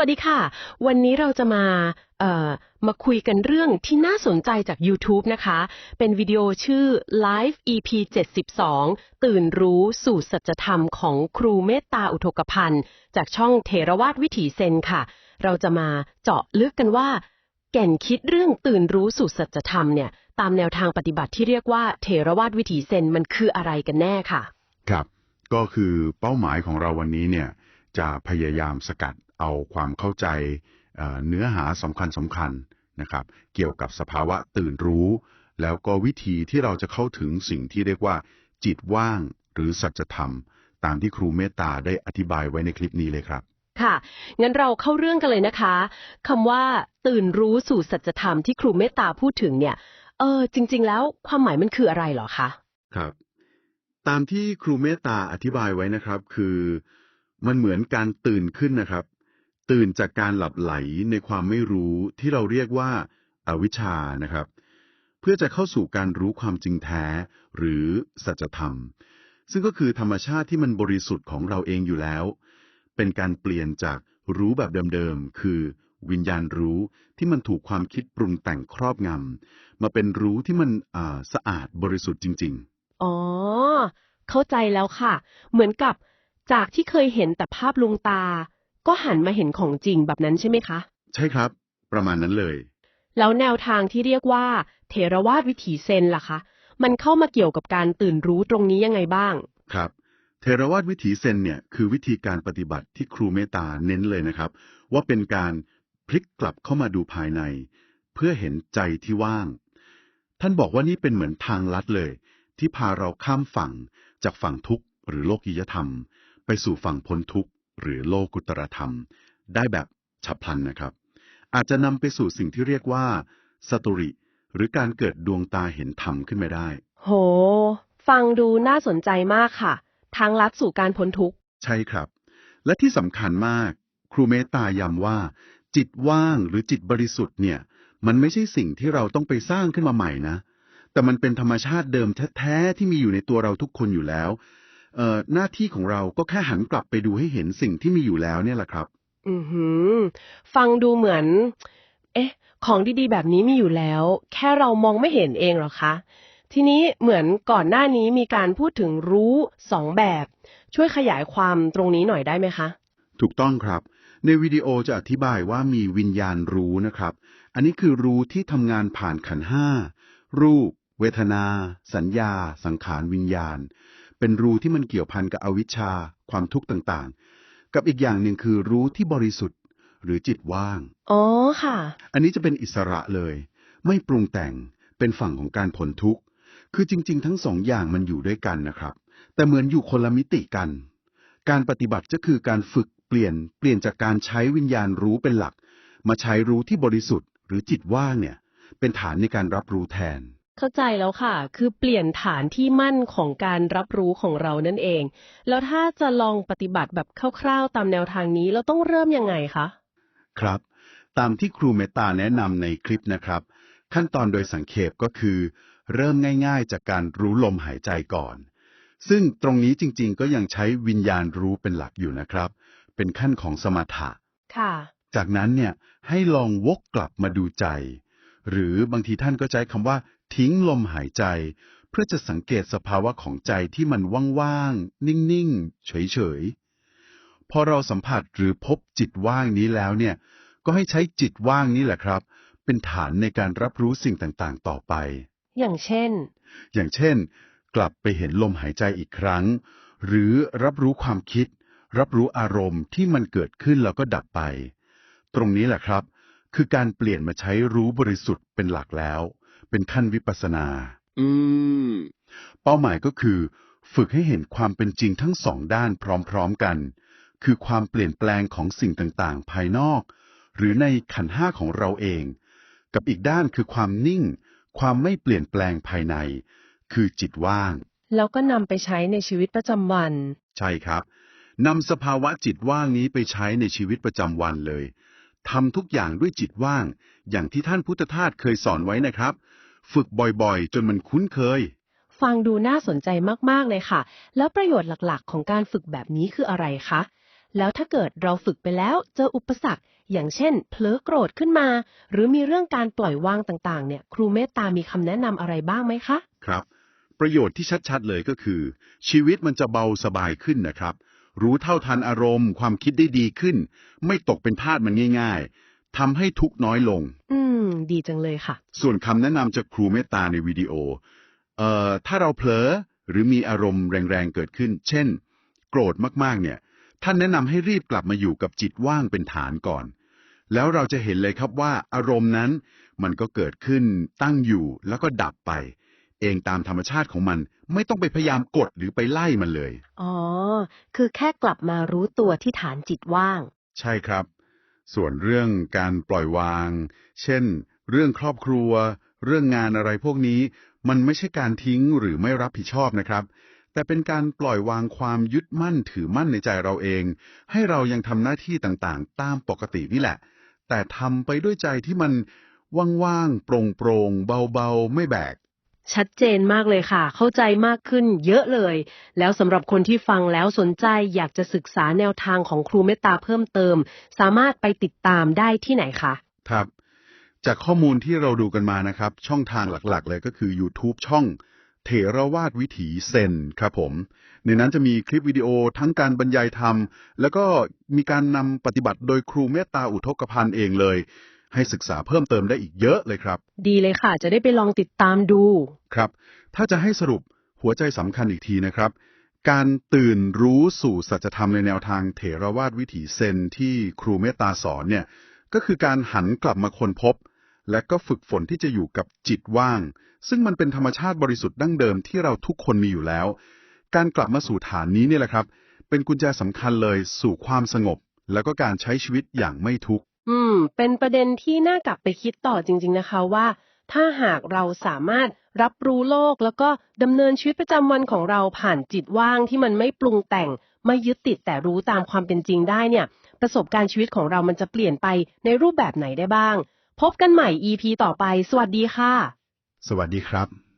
วัสดีค่ะ วันนี้เราจะมาเอ่อมาคุยกันเรื่องที่น่าสนใจจาก YouTube นะคะ เป็นวิดีโอชื่อ Live EP 72 ตื่นรู้สู่สัจธรรมของครูเมตตาอุทกพันธ์ จากช่องเทรวาสวิถีเซนค่ะ เราจะมาเจาะลึกกันว่า แก่นคิดเรื่องตื่นรู้สู่สัจธรรมเนี่ย ตามแนวทางปฏิบัติที่เรียกว่าเทรวาสวิถีเซนมันคืออะไรกันแน่ค่ะ ครับ ก็คือเป้าหมายของเราวันนี้เนี่ยจะพยายามสกัด เอาความเข้าใจเอ่อเนื้อหาสำคัญสำคัญนะครับ เกี่ยวกับสภาวะตื่นรู้ แล้วก็วิธีที่เราจะเข้าถึงสิ่งที่เรียกว่า จิตว่างหรือสัจธรรม ตามที่ครูเมตตาได้อธิบายไว้ในคลิปนี้เลยครับ ค่ะ งั้นเราเข้าเรื่องกันเลยนะคะคำว่าตื่นรู้สู่สัจธรรมที่ครูเมตตาพูดถึงเนี่ย เออ จริง ๆ แล้วความหมายมันคืออะไรเหรอคะ ครับ ตามที่ครูเมตตาอธิบายไว้นะครับ คือ มันเหมือนการตื่นขึ้นนะครับ ตื่นจากการหลับไหลในความไม่รู้ที่เราเรียกว่าอาวิชชานะครับ เพื่อจะเข้าสู่การรู้ความจริงแท้ หรือสัจธรรม ซึ่งก็คือธรรมชาติที่มันบริสุทธิ์ของเราเองอยู่แล้ว เป็นการเปลี่ยนจากรู้แบบเดิมๆ คือวิญญาณรู้ที่มันถูกความคิดปรุงแต่งครอบงำมาเป็นรู้ที่มันสะอาดบริสุทธิ์จริง ๆ อ๋อ เข้าใจแล้วค่ะ เหมือนกับจากที่เคยเห็นแต่ภาพลวงตา ก็หันมาเห็นของจริงแบบนั้นใช่ไหมคะ ใช่ครับ ประมาณนั้นเลย แล้วแนวทางที่เรียกว่า เทรวาสวิถีเซนล่ะคะ มันเข้ามาเกี่ยวกับการตื่นรู้ตรงนี้ยังไงบ้าง ครับ เทรวาสวิถีเซนเนี่ยคือวิธีการปฏิบัติที่ครูเมตตาเน้นเลยนะครับ ว่าเป็นการพลิกกลับเข้ามาดูภายใน เพื่อเห็นใจที่ว่าง ท่านบอกว่านี่เป็นเหมือนทางลัดเลย ที่พาเราข้ามฝั่งจากฝั่งทุกข์หรือโลกียธรรม ไปสู่ฝั่งพ้นทุกข์ หรือโลกุตรธรรม ได้แบบฉับพลันนะครับ อาจจะนำไปสู่สิ่งที่เรียกว่าสตุริ หรือการเกิดดวงตาเห็นธรรมขึ้นมาได้ โห ฟังดูน่าสนใจมากค่ะ ทางลัดสู่การพ้นทุกข์ ใช่ครับ และที่สำคัญมาก ครูเมตตาย้ำว่า จิตว่างหรือจิตบริสุทธิ์เนี่ย มันไม่ใช่สิ่งที่เราต้องไปสร้างขึ้นมาใหม่นะ แต่มันเป็นธรรมชาติเดิมแท้ๆที่มีอยู่ในตัวเราทุกคนอยู่แล้วเอ่อ หน้าที่ของเราก็แค่หันกลับไปดูให้เห็นสิ่งที่มีอยู่แล้วเนี่ยแหละครับ อือหือ ฟังดูเหมือน เอ๊ะ ของดีๆ แบบนี้มีอยู่แล้ว แค่เรามองไม่เห็นเองเหรอคะ ทีนี้เหมือนก่อนหน้านี้มีการพูดถึงรู้สองแบบ ช่วยขยายความตรงนี้หน่อยได้ไหมคะ ถูกต้องครับ ในวิดีโอจะอธิบายว่ามีวิญญาณรู้นะครับ อันนี้คือรู้ที่ทำงานผ่านขันธ์ห้ารูป เวทนา สัญญา สังขารวิญญาณ เป็นรู้ที่มันเกี่ยวพันกับอวิชชา ความทุกข์ต่างๆ กับอีกอย่างหนึ่งคือรู้ที่บริสุทธิ์ หรือจิตว่าง อ๋อค่ะ อันนี้จะเป็นอิสระเลย ไม่ปรุงแต่งเป็นฝั่งของการพ้นทุกข์ คือจริง ๆ ทั้งสองอย่างมันอยู่ด้วยกันนะครับ แต่เหมือนอยู่คนละมิติกัน การปฏิบัติก็คือการฝึกเปลี่ยนเปลี่ยนจากการใช้วิญญาณรู้เป็นหลัก มาใช้รู้ที่บริสุทธิ์ หรือจิตว่างเนี่ย เป็นฐานในการรับรู้แทน เข้าใจแล้วค่ะ คือเปลี่ยนฐานที่มั่นของการรับรู้ของเรานั่นเอง แล้วถ้าจะลองปฏิบัติแบบคร่าวๆตามแนวทางนี้เราต้องเริ่มยังไงคะ ครับ ตามที่ครูเมตตาแนะนำในคลิปนะครับ ขั้นตอนโดยสังเขปก็คือ เริ่มง่ายๆ จากการรู้ลมหายใจก่อน ซึ่งตรงนี้จริงๆ ก็ยังใช้วิญญาณรู้เป็นหลักอยู่นะครับ เป็นขั้นของสมถะ ค่ะ จากนั้นเนี่ยให้ลองวกกลับมาดูใจ หรือบางทีท่านก็ใช้คำว่า ทิ้งลมหายใจ เพื่อจะสังเกตสภาวะของใจที่มันว่างๆ นิ่งๆ เฉยๆ พอเราสัมผัสหรือพบจิตว่างนี้แล้วเนี่ย ก็ให้ใช้จิตว่างนี้แหละครับ เป็นฐานในการรับรู้สิ่งต่างๆ ต่อไป อย่างเช่น อย่างเช่น กลับไปเห็นลมหายใจอีกครั้ง หรือรับรู้ความคิด รับรู้อารมณ์ที่มันเกิดขึ้นแล้วก็ดับไป ตรงนี้แหละครับ คือการเปลี่ยนมาใช้รู้บริสุทธิ์เป็นหลักแล้ว เป็นขั้นวิปัสสนา อืม เป้าหมายก็คือ ฝึกให้เห็นความเป็นจริงทั้งสองด้านพร้อมๆกัน คือความเปลี่ยนแปลงของสิ่งต่างๆ ภายนอก หรือในขันธ์ห้าของเราเอง กับอีกด้านคือความนิ่ง ความไม่เปลี่ยนแปลงภายใน คือจิตว่าง แล้วก็นำไปใช้ในชีวิตประจำวัน ใช่ครับนำสภาวะจิตว่างนี้ไปใช้ในชีวิตประจำวันเลยทำทุกอย่างด้วยจิตว่าง อย่างที่ท่านพุทธทาสเคยสอนไว้นะครับ ฝึกบ่อยๆ จนมันคุ้นเคย ฟังดูน่าสนใจมากๆเลยค่ะ แล้วประโยชน์หลักๆ ของการฝึกแบบนี้คืออะไรคะ แล้วถ้าเกิดเราฝึกไปแล้วเจออุปสรรค อย่างเช่นเผลอโกรธขึ้นมา หรือมีเรื่องการปล่อยวางต่างๆ เนี่ย ครูเมตตามีคำแนะนำอะไรบ้างไหมคะ ครับ ประโยชน์ที่ชัดๆ เลยก็คือ ชีวิตมันจะเบาสบายขึ้นนะครับ รู้เท่าทันอารมณ์ ความคิดได้ดีขึ้น ไม่ตกเป็นทาสมันง่าย ๆทำให้ทุกข์น้อยลง อืม ดีจังเลยค่ะ ส่วนคำแนะนำจากครูเมตตาในวิดีโอ เอ่อ ถ้าเราเผลอหรือมีอารมณ์แรงๆเกิดขึ้น เช่น โกรธมากๆ เนี่ย ท่านแนะนำให้รีบกลับมาอยู่กับจิตว่างเป็นฐานก่อน แล้วเราจะเห็นเลยครับว่าอารมณ์นั้นมันก็เกิดขึ้นตั้งอยู่แล้วก็ดับไป เองตามธรรมชาติของมัน ไม่ต้องไปพยายามกดหรือไปไล่มันเลย อ๋อ คือแค่กลับมารู้ตัวที่ฐานจิตว่าง ใช่ครับ ส่วนเรื่องการปล่อยวาง เช่น เรื่องครอบครัว เรื่องงานอะไรพวกนี้ มันไม่ใช่การทิ้งหรือไม่รับผิดชอบนะครับ แต่เป็นการปล่อยวางความยึดมั่นถือมั่นในใจเราเอง ให้เรายังทำหน้าที่ต่างๆ ตามปกตินี่แหละ แต่ทำไปด้วยใจที่มันว่างๆ โปร่งๆเบาๆ ไม่แบก ชัดเจนมากเลยค่ะ เข้าใจมากขึ้นเยอะเลย แล้วสำหรับคนที่ฟังแล้วสนใจอยากจะศึกษาแนวทางของครูเมตตาเพิ่มเติม สามารถไปติดตามได้ที่ไหนคะ ครับ จากข้อมูลที่เราดูกันมานะครับ ช่องทางหลักๆ เลยก็คือ YouTube ช่องเถรวาดวิถีเซนครับผม ในนั้นจะมีคลิปวิดีโอทั้งการบรรยายธรรม แล้วก็มีการนำปฏิบัติโดยครูเมตตาอุทกพันธ์เองเลย ให้ศึกษาเพิ่มเติมได้อีกเยอะเลยครับ ดีเลยค่ะ จะได้ไปลองติดตามดู ครับ ถ้าจะให้สรุปหัวใจสำคัญอีกทีนะครับ การตื่นรู้สู่สัจธรรมในแนวทางเถรวาทวิถีเซนที่ครูเมตตาสอนเนี่ยก็คือการหันกลับมาค้นพบ และก็ฝึกฝนที่จะอยู่กับจิตว่าง ซึ่งมันเป็นธรรมชาติบริสุทธิ์ดั้งเดิมที่เราทุกคนมีอยู่แล้ว การกลับมาสู่ฐานนี้เนี่ยแหละครับ เป็นกุญแจสำคัญเลยสู่ความสงบ แล้วก็การใช้ชีวิตอย่างไม่ทุกข์อืม เป็นประเด็นที่น่ากลับไปคิดต่อจริง ๆนะคะว่า ถ้าหากเราสามารถรับรู้โลก แล้วก็ดำเนินชีวิตประจำวันของเราผ่านจิตว่างที่มันไม่ปรุงแต่ง ไม่ยึดติดแต่รู้ตามความเป็นจริงได้เนี่ย ประสบการณ์ชีวิตของเรามันจะเปลี่ยนไปในรูปแบบไหนได้บ้าง พบกันใหม่ EP ต่อไป สวัสดีค่ะ สวัสดีครับ